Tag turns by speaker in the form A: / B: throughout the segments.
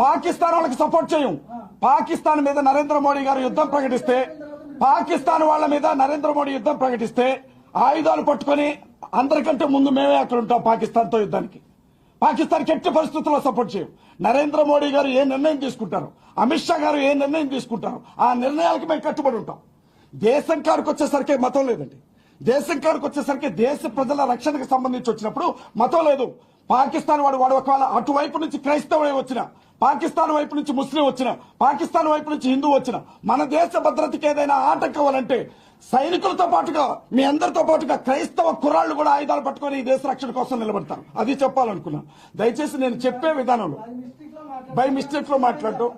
A: పాకిస్తాన్ వాళ్ళకి సపోర్ట్ చేయం. పాకిస్తాన్ మీద నరేంద్ర మోడీ గారు యుద్ధం ప్రకటిస్తే పాకిస్తాన్ వాళ్ళ మీద నరేంద్ర మోడీ యుద్ధం ప్రకటిస్తే ఆయుధాలు పట్టుకొని అందరికంటే ముందు మేమే అక్కడ ఉంటాం పాకిస్తాన్తో యుద్ధానికి. పాకిస్తాన్ ఎట్టి పరిస్థితుల్లో సపోర్ట్ చేయం. నరేంద్ర మోడీ గారు ఏ నిర్ణయం తీసుకుంటారు? అమిత్ షా గారు ఏ నిర్ణయం తీసుకుంటారు? ఆ నిర్ణయాలకు మేము కట్టుబడి ఉంటాం. దేశం కాడికి వచ్చేసరికి మతం లేదండి. దేశం కాడికి వచ్చేసరికి దేశ ప్రజల రక్షణకు సంబంధించి వచ్చినప్పుడు మతం లేదు. పాకిస్తాన్ వాడు వాడు ఒకవేళ అటువైపు నుంచి క్రైస్తవుడే వచ్చిన పాకిస్తాన్ వైపు నుంచి ముస్లిం వచ్చిన పాకిస్తాన్ వైపు నుంచి హిందూ వచ్చిన మన దేశ భద్రతకి ఏదైనా ఆటంకం సైనికులతో పాటుగా మీ అందరితో పాటుగా క్రైస్తవ కుర్రాళ్ళు కూడా ఆయుధాలు పట్టుకొని ఈ దేశ రక్షణ కోసం నిలబడతారు. అది చెప్పాలనుకున్నాను దయచేసి నేను చెప్పే విధానంలో బై మిస్టేక్లో మాట్లాడటం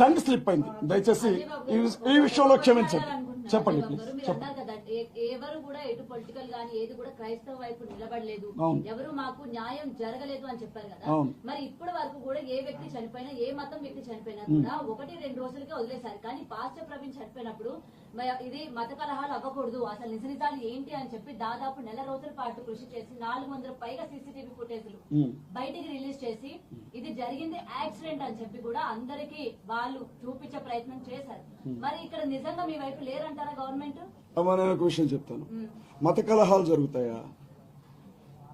A: టంగ్ స్లిప్ అయింది. దయచేసి ఈ- ఈ విషయంలో క్షమించండి. చెప్పండి ప్లీజ్ చెప్పండి.
B: ఎవరు కూడా ఎటు పొలిటికల్ గానీ ఏది కూడా క్రైస్తవ వైపు నిలబడలేదు. ఎవరు మాకు న్యాయం జరగలేదు అని చెప్పారు కదా. మరి ఇప్పటి వరకు కూడా ఏ వ్యక్తి చనిపోయినా ఏ మతం వ్యక్తి చనిపోయినా కూడా ఒకటి రెండు రోజులకే వదిలేశారు. కానీ పాస్టర్ ప్రవీణ్ చనిపోయినప్పుడు ఇది మత కలహాలు అవ్వకూడదు. అసలు నిజ నిజాలు ఏంటి అని చెప్పి దాదాపు నెల రోజుల పాటు కృషి చేసి నాలుగు వందల పైగా సీసీటీవీ ఫుటేజ్లు. బయటికి రిలీజ్ చేసి ఇది జరిగింది యాక్సిడెంట్ అని చెప్పి కూడా అందరికి వాళ్ళు చూపించే ప్రయత్నం చేశారు. మరి ఇక్కడ నిజంగా మీ వైపు లేరంటారా గవర్నమెంట్?
A: ఒక విషయం చెప్తాను. మత కలహాలు జరుగుతాయా?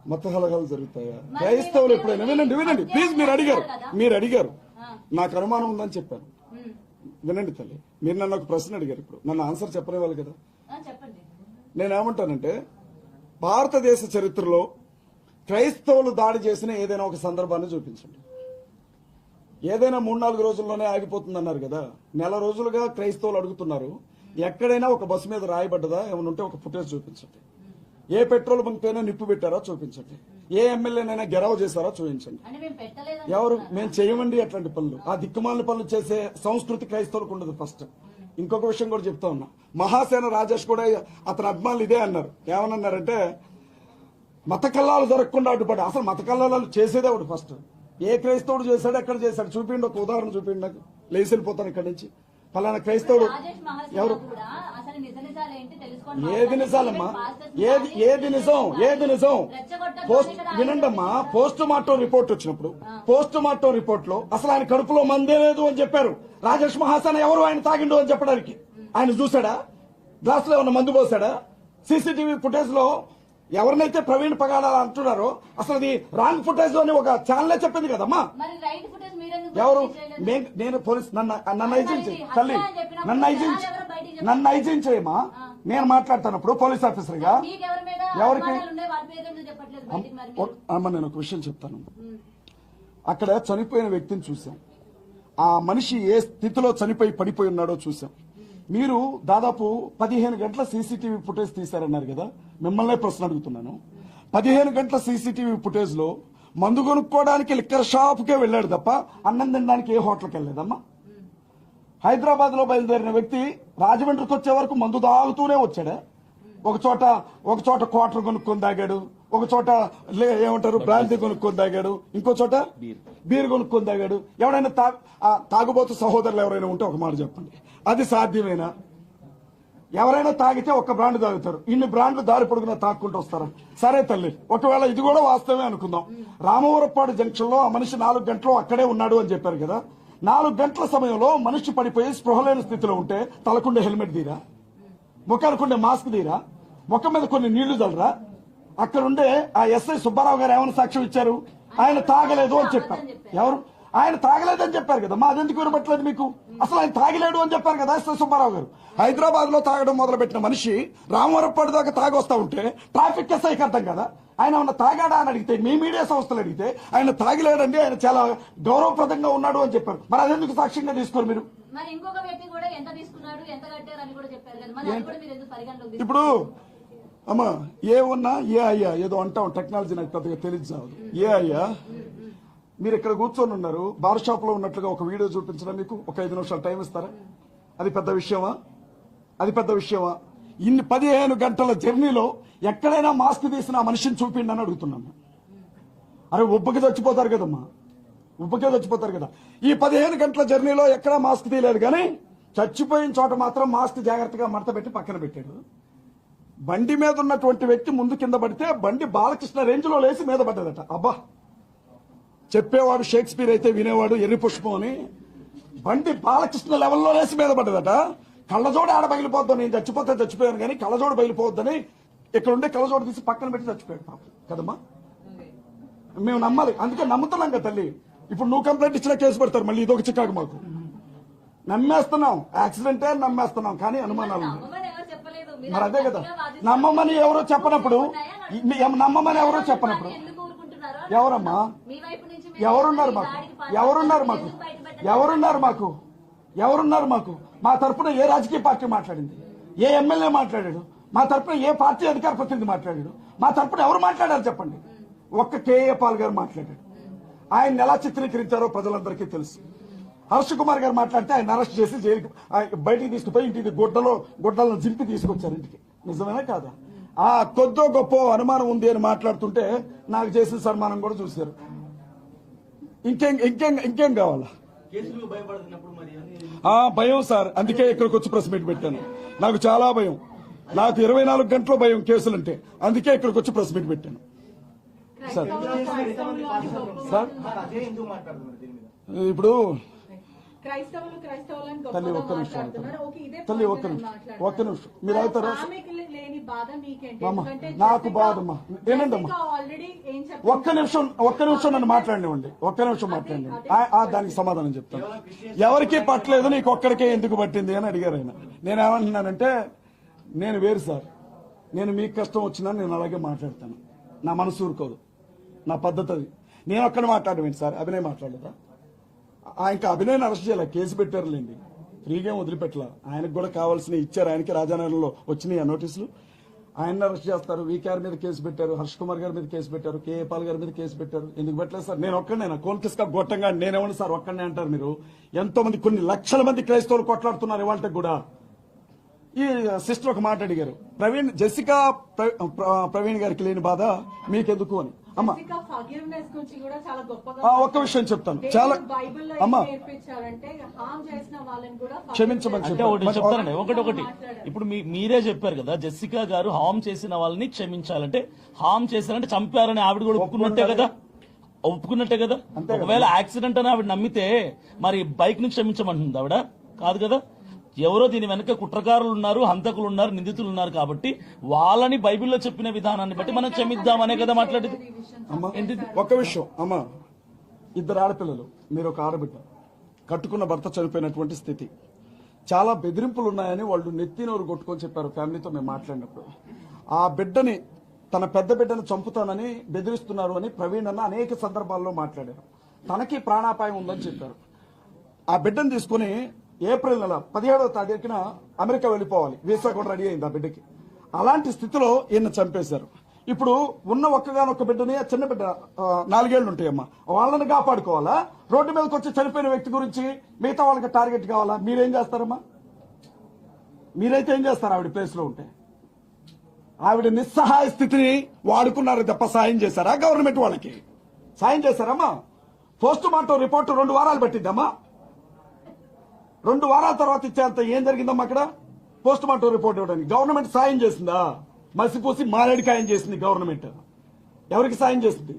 A: మత కలహాలు జరుగుతాయా? క్రైస్తవులు ఎప్పుడైనా వినండి వినండి. ప్లీజ్ మీరు అడిగారు? మీరు అడిగారు. నాకు అనుమానం ఉందని చెప్పాను. వినండి తల్లి. మీరు నన్ను ఒక ప్రశ్న అడిగారు ఇప్పుడు. నన్ను ఆన్సర్ చెప్పనివ్వాలి కదా? నేనేమంటానంటే భారతదేశ చరిత్రలో క్రైస్తవులు దాడి చేసిన ఏదైనా ఒక సందర్భాన్ని చూపించండి. ఏదైనా మూడు నాలుగు రోజుల్లోనే ఆగిపోతుంది అన్నారు కదా? నెల రోజులుగా క్రైస్తవులు అడుగుతున్నారు. ఎక్కడైనా ఒక బస్సు మీద రాయబడ్డదా? ఏమైనా ఉంటే ఒక ఫుటేజ్ చూపించండి. ఏ పెట్రోల్ బంక్ పైన నిప్పు పెట్టారో? చూపించండి. ఏ ఎమ్మెల్యేనైనా గెరవ చేశారో? చూపించండి. ఎవరు? మేము చేయమండి అట్లాంటి పనులు. ఆ దిక్కుమాలిన పనులు చేసే సంస్కృతి క్రైస్తవులకు ఉండదు ఫస్ట్. ఇంకొక విషయం కూడా చెప్తా ఉన్నా. మహాసేన రాజేష్ కూడా అతని అభిమానులు ఇదే అన్నారు. ఏమన్నారంటే మత కల్లాలు జరగకుండా అడ్డుపడి అసలు మత కల్లాలు చేసేదే ఒకటి ఫస్ట్. ఏ క్రైస్తవుడు చేశాడు ఎక్కడ చేశాడు? చూపిండి ఒక ఉదాహరణ చూపిండి నాకు. లేచి వెళ్ళిపోతాను ఇక్కడి నుంచి. ఫలానా క్రైస్తవుడు ఎవరు? ఏది నిజాలమ్మా ఏది ఏది నిజం? ఏది నిజం? పోస్ట్ వినండమ్మా పోస్ట్ మార్టం రిపోర్ట్ వచ్చినప్పుడు పోస్ట్ మార్టం రిపోర్ట్లో అసలు ఆయన కడుపులో మందే లేదు అని చెప్పారు. రాజేష్ మహాసేన ఎవరు? ఆయన తాగిండు అని చెప్పడానికి. ఆయన చూసాడా గ్లాస్లో ఏమన్నా మందు పోసాడా? సీసీటీవీ ఫుటేజ్లో ఎవరినైతే ప్రవీణ్ పగాడ అంటున్నారో అసలు అది రాంగ్ ఫుటేజ్లోని ఒక ఛానలే చెప్పింది కదమ్మా. ఎవరు? నేను పోలీస్ నన్ను నన్ను
B: హత్య
A: తల్లి నన్ను
B: చెప్పారు?
A: నన్ను ఐజిన్ చేయమా? నేను మాట్లాడుతున్నప్పుడు పోలీస్
B: ఆఫీసర్గా
A: ఎవరికి? అమ్మ నేను ఒక విషయం చెప్తాను. అక్కడ చనిపోయిన వ్యక్తిని చూసాం ఆ మనిషి ఏ స్థితిలో చనిపోయి పడిపోయి ఉన్నాడో చూసాం మీరు దాదాపు పదిహేను గంటల సీసీటీవీ ఫుటేజ్ తీశారన్నారు కదా మిమ్మల్నే ప్రశ్న అడుగుతున్నాను. పదిహేను గంటల సీసీటీవీ ఫుటేజ్లో మందు కొనుక్కోవడానికి లిక్కర్ షాప్కే వెళ్ళాడు తప్ప అన్నం తినడానికి ఏ హోటల్కి వెళ్ళలేదమ్మా. హైదరాబాద్లో బయలుదేరిన వ్యక్తి రాజమండ్రికి వచ్చే వరకు మందు తాగుతూనే వచ్చాడా? ఒక చోట ఒక చోట క్వార్టర్ కొనుక్కొని తాగాడు ఒక చోట లే ఏమంటారు బ్రాంతి కొనుక్కొని తాగాడు ఇంకో చోట బీర్. కొనుక్కొని తాగాడు. ఆ తాగుబోతు సహోదరులు ఎవరైనా ఉంటే ఒక మాట చెప్పండి. అది సాధ్యమేనా? ఎవరైనా తాగితే ఒక బ్రాండ్ తాగుతారు. ఇన్ని బ్రాండ్లు దారి పొడుగున తాక్కుంటూ వస్తారా. సరే తల్లి ఒకవేళ ఇది కూడా వాస్తవమే అనుకుందాం. రామవరపాడు జంక్షన్లో ఆ మనిషి నాలుగు గంటలు అక్కడే ఉన్నాడు అని చెప్పారు కదా. నాలుగు గంటల సమయంలో మనిషి పడిపోయి స్పృహలేని స్థితిలో ఉంటే తలకుండే హెల్మెట్ తీరా? ముఖానుకుండే మాస్క్ తీరా? ముఖం మీద కొన్ని నీళ్ళు చల్లరా అక్కడుండే ఆ ఎస్ఐ సుబ్బారావు గారు ఏమైనా సాక్ష్యం ఇచ్చారు? ఆయన తాగలేదు అని చెప్పారు. ఎవరు? ఆయన తాగలేదని చెప్పారు కదా మా అదెందుకు వినపట్లేదు మీకు? అసలు ఆయన తాగలేడు అని చెప్పారు కదా ఎస్ఐ సుబ్బారావు గారు. హైదరాబాద్లో తాగడం మొదలుపెట్టిన మనిషి రామవరప్పటి దాకా తాగొస్తా ఉంటే ట్రాఫిక్ ఎస్ఐకి అర్థం కదా? ఆయన ఏమన్నా తాగాడా అని అడిగితే మీ మీడియా సంస్థలు అడిగితే ఆయన తాగిలేడండి ఆయన చాలా గౌరవప్రదంగా ఉన్నాడు అని చెప్పారు. మరి అదెందుకు సాక్ష్యంగా తీసుకోరు మీరు? ఇప్పుడు అమ్మా ఏ ఉన్నా ఏ అయ్యా ఏదో అంటాం టెక్నాలజీ నాకు పెద్దగా తెలియదు ఏ అయ్యా? మీరు ఇక్కడ కూర్చొని ఉన్నారు. బార్ షాప్లో ఉన్నట్లుగా ఒక వీడియో చూపించడం మీకు? ఒక ఐదు నిమిషాలు టైం ఇస్తారా? అది పెద్ద విషయమా? అది పెద్ద విషయమా? ఇన్ని పదిహేను గంటల జర్నీలో ఎక్కడైనా మాస్క్ తీసిన ఆ మనిషిని చూపిండి అని అడుగుతున్నాను అరే ఉబ్బకి చచ్చిపోతారు కదమ్మా. ఉబ్బకే చచ్చిపోతారు కదా. ఈ పదిహేను గంటల జర్నీలో ఎక్కడా మాస్క్ తీయలేదు కానీ చచ్చిపోయిన చోట మాత్రం మాస్క్ జాగ్రత్తగా మడత పెట్టి పక్కన పెట్టాడు. బండి మీద ఉన్నటువంటి వ్యక్తి ముందు కింద పడితే బండి బాలకృష్ణ రేంజ్లో లేచి మీద పడ్డదట. అబ్బా! చెప్పేవాడు షేక్స్పియర్ అయితే వినేవాడు ఎర్రి పుష్పం అని. బండి బాలకృష్ణ లెవెల్లో లేసి మీద పడ్డదట. కళ్ళజోడు ఆడ బయలుపోద్దాం నేను చచ్చిపోతే చచ్చిపోయాను కానీ కళ్ళజోడు బయలుపోవద్దని ఇక్కడ ఉండే కళ్ళజోడు తీసి పక్కన పెట్టి చచ్చిపోయాడు పాప. కదమ్మా? మేము నమ్మాలి. అందుకే నమ్ముతున్నాం కదా తల్లి. ఇప్పుడు నువ్వు కంప్లైంట్ ఇచ్చినా కేసు పెడతారు. మళ్ళీ ఇదొక చికాకు మాకు. నమ్మేస్తున్నాం. యాక్సిడెంటే నమ్మేస్తున్నాం. కానీ అనుమానాలు
B: మీరు
A: అదే కదా. నమ్మమని ఎవరో చెప్పనప్పుడు నమ్మమని ఎవరో చెప్పనప్పుడు? ఎవరమ్మా? ఎవరున్నారు మాకు? ఎవరున్నారు మాకు? ఎవరున్నారు మాకు? ఎవరున్నారు మాకు? మా తరపున ఏ రాజకీయ పార్టీ మాట్లాడింది? ఏ ఎమ్మెల్యే మాట్లాడాడు? మా తరపున ఏ పార్టీ అధికార ప్రతినిధి మాట్లాడాడు? మా తరపున ఎవరు మాట్లాడారు చెప్పండి? ఒక్క కేఏ పాల్ గారు మాట్లాడాడు. ఆయన ఎలా చిత్రీకరించారో ప్రజలందరికీ తెలుసు. హర్ష కుమార్ గారు మాట్లాడితే ఆయన అరెస్ట్ చేసి జైలుకి బయటికి తీసుకుపోయి ఇంటికి గుడ్డలో గుడ్డలను జింపి తీసుకొచ్చారు ఇంటికి. నిజమేనా కాదా? ఆ కొద్దో గొప్ప అనుమానం ఉంది అని మాట్లాడుతుంటే నాకు చేసిన సన్మానం కూడా చూశారు. ఇంకేం ఇంకేం ఇంకేం కావాలా? భయం సార్. అందుకే ఇక్కడికి వచ్చి ప్రెస్ మీట్ పెట్టాను. నాకు చాలా భయం. నాకు ఇరవై నాలుగు గంటల భయం కేసులంటే. అందుకే ఇక్కడికి వచ్చి ప్రెస్ మీట్ పెట్టాను. సార్. సార్? ఇప్పుడు తల్లి ఒక్క నిమిషం
C: మాట్లాడుతున్నారు. ఓకే, ఇదే
A: తల్లి ఒక్క నిమిషం. ఒక్క నిమిషం. మీరు అవుతారా నాకు బాధమ్మా.
C: చెప్పింది?
A: ఒక్క నిమిషం ఒక్క నిమిషం నన్ను మాట్లాడినివ్వండి. ఒక్క నిమిషం ఆ దానికి సమాధానం చెప్తాను. ఎవరికి పట్టలేదు నీకు ఒక్కడికే ఎందుకు పట్టింది అని అడిగారు ఆయన. నేను ఏమంటున్నానంటే నేను వేరు సార్. నేను మీకు కష్టం వచ్చినా నేను అలాగే మాట్లాడతాను. నా మనసు ఊరుకోదు. నా పద్ధతి అది. నేను ఒక్కడ మాట్లాడమేంటి సార్? అభినయ్ మాట్లాడదా ఆ ఇంకా అభినయ్ అరెస్ట్ చేయాలి? కేసు పెట్టారులేండి. ఫ్రీగా వదిలిపెట్టలా? ఆయనకు కూడా కావాల్సిన ఇచ్చారు. ఆయనకి రాజానగరంలో వచ్చినాయి ఆ నోటీసులు. ఆయన అరెస్ట్ చేస్తారు వీకేఆర్ మీద కేసు పెట్టారు హర్ష్ కుమార్ గారి మీద కేసు పెట్టారు కేఏ పాల్ గారి మీద కేసు పెట్టారు. ఎందుకు పెట్టలేదు సార్? నేను ఒక్కడనే కోన్కిస్కా గొట్టంగా నేనేమన్నా సార్ ఒక్కడనే అంటారు మీరు? ఎంతో మంది కొన్ని లక్షల మంది క్రైస్తవులు కొట్లాడుతున్నారు ఇవాళ కూడా. ఈ సిస్టర్ ఒక మాట అడిగారు. ప్రవీణ్ జెసికా ప్ర- ప్రవీణ్ గారికి లేని బాధ మీకెందుకు అని. అమ్మ
C: జెసికా forgiveness గురించి కూడా చాలా గొప్పగా
A: ఆ, ఒక్క విషయం చెప్తాను. చాలా- అమ్మా. క్షమించమని.
D: అంటే ఒకటి. ఇప్పుడు మీ- మీరే చెప్పారు కదా జెసికా గారు హామ్ చేసిన వాళ్ళని క్షమించాలంటే హామ్ చేశారంటే చంపారని ఆవిడ కూడా ఒప్పుకున్నట్టే కదా ఒప్పుకున్నట్టే కదా. ఒకవేళ యాక్సిడెంట్ అని ఆవిడ నమ్మితే మరి బైక్ని క్షమించమంటుంది ఆవిడ కాదు కదా ఎవరో దీని వెనక కుట్రకారులు ఉన్నారు హంతకులు ఉన్నారు నిందితులు ఉన్నారు కాబట్టి వాళ్ళని బైబిల్లో చెప్పిన విధానాన్ని బట్టి మనం క్షమిద్దామనే కదా మాట్లాడేది.
A: ఒక్క విషయం అమ్మా ఇద్దరు ఆడపిల్లలు మీరు ఒక ఆడబిడ్డ కట్టుకున్న భర్త చనిపోయినటువంటి స్థితి. చాలా బెదిరింపులు ఉన్నాయని వాళ్ళు నెత్తినోరు కొట్టుకొని చెప్పారు ఫ్యామిలీతో మేము మాట్లాడినప్పుడు. ఆ బిడ్డని తన పెద్ద బిడ్డను చంపుతానని బెదిరిస్తున్నారు అని ప్రవీణ్ అన్న అనేక సందర్భాల్లో మాట్లాడారు. తనకి ప్రాణాపాయం ఉందని చెప్పారు. ఆ బిడ్డను తీసుకుని ఏప్రిల్ నెల పదిహేడవ తారీఖున అమెరికా వెళ్ళిపోవాలి. వీసా కూడా రెడీ అయింది ఆ బిడ్డకి. అలాంటి స్థితిలో ఈయన చంపేశారు. ఇప్పుడు ఉన్న ఒక్కగానొక్క బిడ్డని చిన్న బిడ్డ నాలుగేళ్ళు ఉంటాయమ్మా. వాళ్ళని కాపాడుకోవాలా? రోడ్డు మీదకి వచ్చి చనిపోయిన వ్యక్తి గురించి మిగతా వాళ్ళకి టార్గెట్ కావాలా? మీరేం చేస్తారమ్మా? మీరైతే ఏం చేస్తారు ఆవిడ ప్లేస్లో ఉంటే? ఆవిడ నిస్సహాయ స్థితిని వాడుకున్నారు తప్ప సాయం చేశారా? గవర్నమెంట్ వాళ్ళకి. సాయం చేశారమ్మా. పోస్ట్ మార్టం రిపోర్ట్ రెండు వారాలు పట్టిద్దమ్మా రెండు వారాల తర్వాత ఇచ్చేంత ఏం జరిగిందమ్మా అక్కడ? పోస్ట్ మార్టం రిపోర్ట్ ఇవ్వడానికి. గవర్నమెంట్ సాయం చేసిందా? మసిపూసి మారేడికాయం చేసింది గవర్నమెంట్ ఎవరికి సాయం చేసింది?